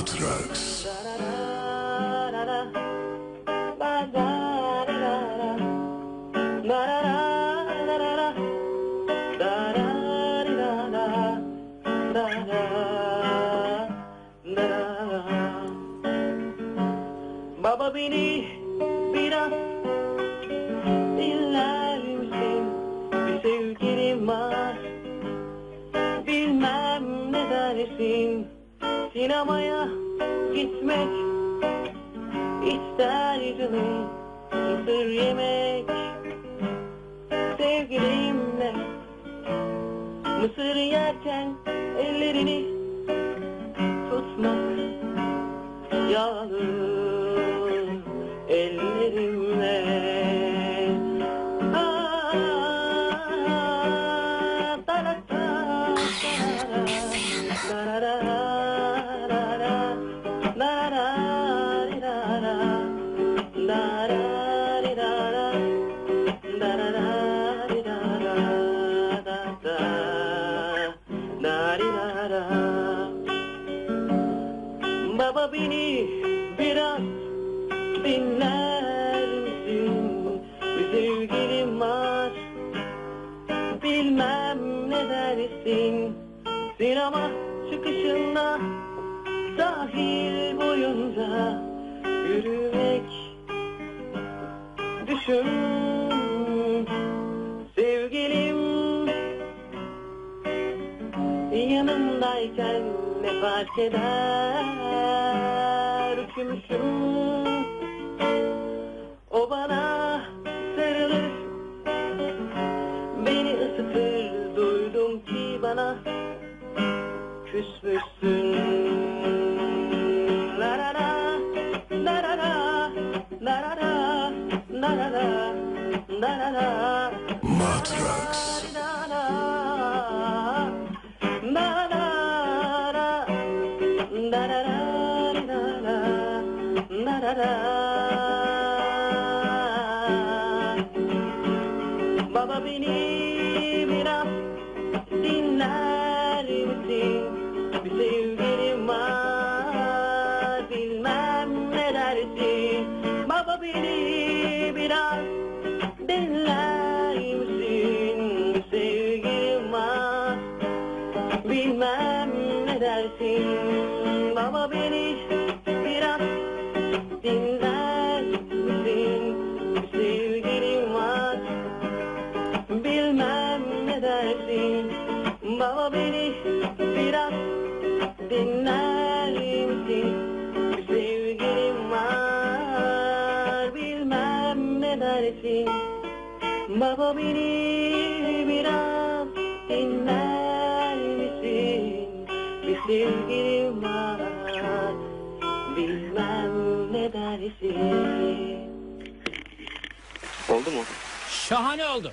Matrax. Baba beni biraz dinler misin? Bir sevgilim var Bilmem Sinemaya gitmek ister canım Mısır yemek. Sevgilimle Mısır yerken ellerini tutmak Yağlı beni biraz dinler misin? Bir sevgilim var. Bilmem ne dersin? Sinema çıkışında Sahil boyunca Yürümek Düşün Sevgilim Yanımdayken ne fark eder? Üşümüşüm O bana sarılır. Beni ısıtır. Duydum ki bana Küsmüşsün. La Matrax. Baba beni biraz dinler misin? Bir sevgilim var bilmem ne dersin Baba beni biraz dinler misin? Bir sevgilim var bilmem ne dersin Baba beni Beni biraz dinler misin? Sevgilim var bilmem ne dersin Baba beni biraz dinler misin? Bir sevgilim var bilmem ne dersin Oldu mu? Şahane oldu.